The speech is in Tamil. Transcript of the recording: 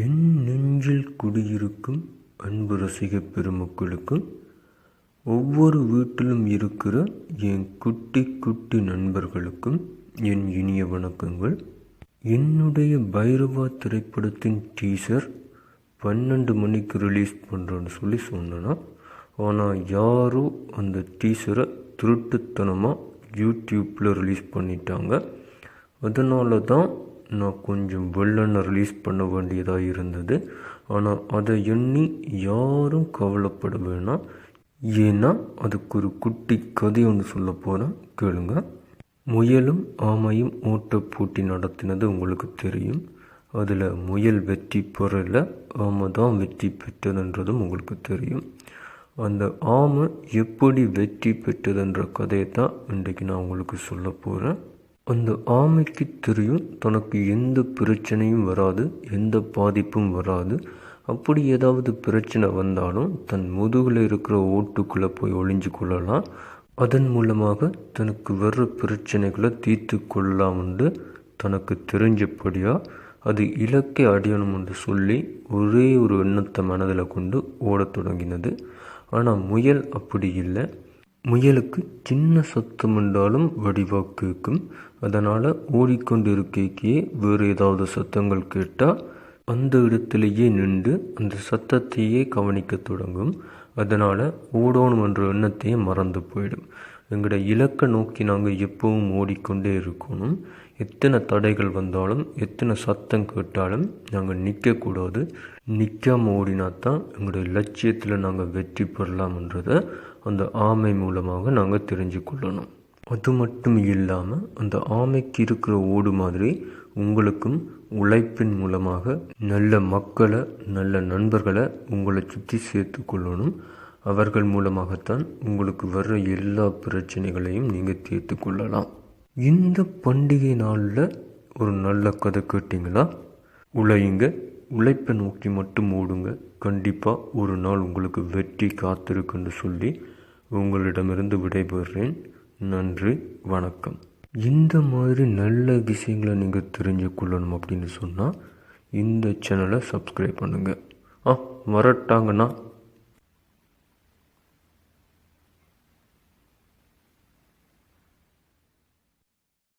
என் நெஞ்சில் குடியிருக்கும் அன்பு ரசிக பெருமக்களுக்கும் ஒவ்வொரு வீட்டிலும் இருக்கிற என் குட்டி குட்டி நண்பர்களுக்கும் என் இனிய வணக்கங்கள். என்னுடைய பைரவா திரைப்படத்தின் டீசர் பன்னெண்டு மணிக்கு ரிலீஸ் பண்ணுறேன்னு சொல்லி சொன்னேன்னா ஆனால் யாரோ அந்த டீசரை திருட்டுத்தனமாக யூடியூப்பில் ரிலீஸ் பண்ணிட்டாங்க. அதனால தான் நான் கொஞ்சம் வெள்ளனை ரிலீஸ் பண்ண வேண்டியதாக இருந்தது. ஆனால் அதை எண்ணி யாரும் கவலைப்பட வேணாம். ஏன்னா அதுக்கு ஒரு குட்டி கதை ஒன்று சொல்ல போகிறேன் கேளுங்க. முயலும் ஆமையும் ஓட்ட போட்டி நடத்தினது உங்களுக்கு தெரியும். அதில் முயல் வெற்றி பெறல ஆமை தான் வெற்றி பெற்றதுன்றதும் உங்களுக்கு தெரியும். அந்த ஆமை எப்படி வெற்றி பெற்றதுன்ற கதையை தான் இன்றைக்கு நான் உங்களுக்கு சொல்ல போகிறேன் அந்த ஆமைக்கு தெரியும் தனக்கு எந்த பிரச்சனையும் வராது எந்த பாதிப்பும் வராது. அப்படி ஏதாவது பிரச்சனை வந்தாலும் தன் முதுகில் இருக்கிற ஓட்டுக்குள்ளே போய் ஒளிஞ்சு கொள்ளலாம். அதன் மூலமாக தனக்கு வர்ற பிரச்சனைகளை தீர்த்து கொள்ளலாம் தனக்கு தெரிஞ்சபடியாக அது இலக்கை அடையணும் என்று சொல்லி ஒரே ஒரு எண்ணத்தை மனதில் கொண்டு ஓடத் தொடங்கினது. ஆனால் முயல் அப்படி இல்லை. முயலுக்கு சின்ன சத்தம் என்றாலும் வடிவாக கேட்கும் அதனால் ஓடிக்கொண்டு வேறு ஏதாவது சத்தங்கள் கேட்டால் அந்த இடத்திலேயே நின்று அந்த சத்தத்தையே கவனிக்க தொடங்கும். அதனால் ஓடணும் என்ற எண்ணத்தையே மறந்து போயிடும். எங்களோட இலக்கை நோக்கி நாங்கள் எப்பவும் ஓடிக்கொண்டே இருக்கணும். எத்தனை தடைகள் வந்தாலும் எத்தனை சத்தம் கேட்டாலும் நாங்கள் நிற்கக்கூடாது. நிற்காமல் ஓடினா தான் எங்களுடைய லட்சியத்தில் நாங்கள் வெற்றி பெறலாம்ன்றதை அந்த ஆமை மூலமாக நாங்கள் தெரிஞ்சு கொள்ளணும். அது மட்டும் இல்லாமல் அந்த ஆமைக்கு இருக்கிற ஓடு மாதிரி உங்களுக்கும் உழைப்பின் மூலமாக நல்ல மக்களை நல்ல நண்பர்களை உங்களை சுற்றி சேர்த்து கொள்ளணும். அவர்கள் மூலமாகத்தான் உங்களுக்கு வர்ற எல்லா பிரச்சனைகளையும் நீங்கள் தீர்த்து கொள்ளலாம். இந்த பண்டிகை நாளில் ஒரு நல்ல கதை கேட்டிங்களா? உழையுங்க. உழைப்பை நோக்கி மட்டும் ஓடுங்க. கண்டிப்பாக ஒரு நாள் உங்களுக்கு வெற்றி காத்திருக்குன்னு சொல்லி உங்களிடமிருந்து விடைபெறுறேன் நன்றி வணக்கம். இந்த மாதிரி நல்ல விஷயங்களை நீங்கள் தெரிஞ்சு கொள்ளணும் அப்படின்னு சொன்னால் இந்த சேனலை சப்ஸ்கிரைப் பண்ணுங்கள் ஆ வரட்டாங்கண்ணா.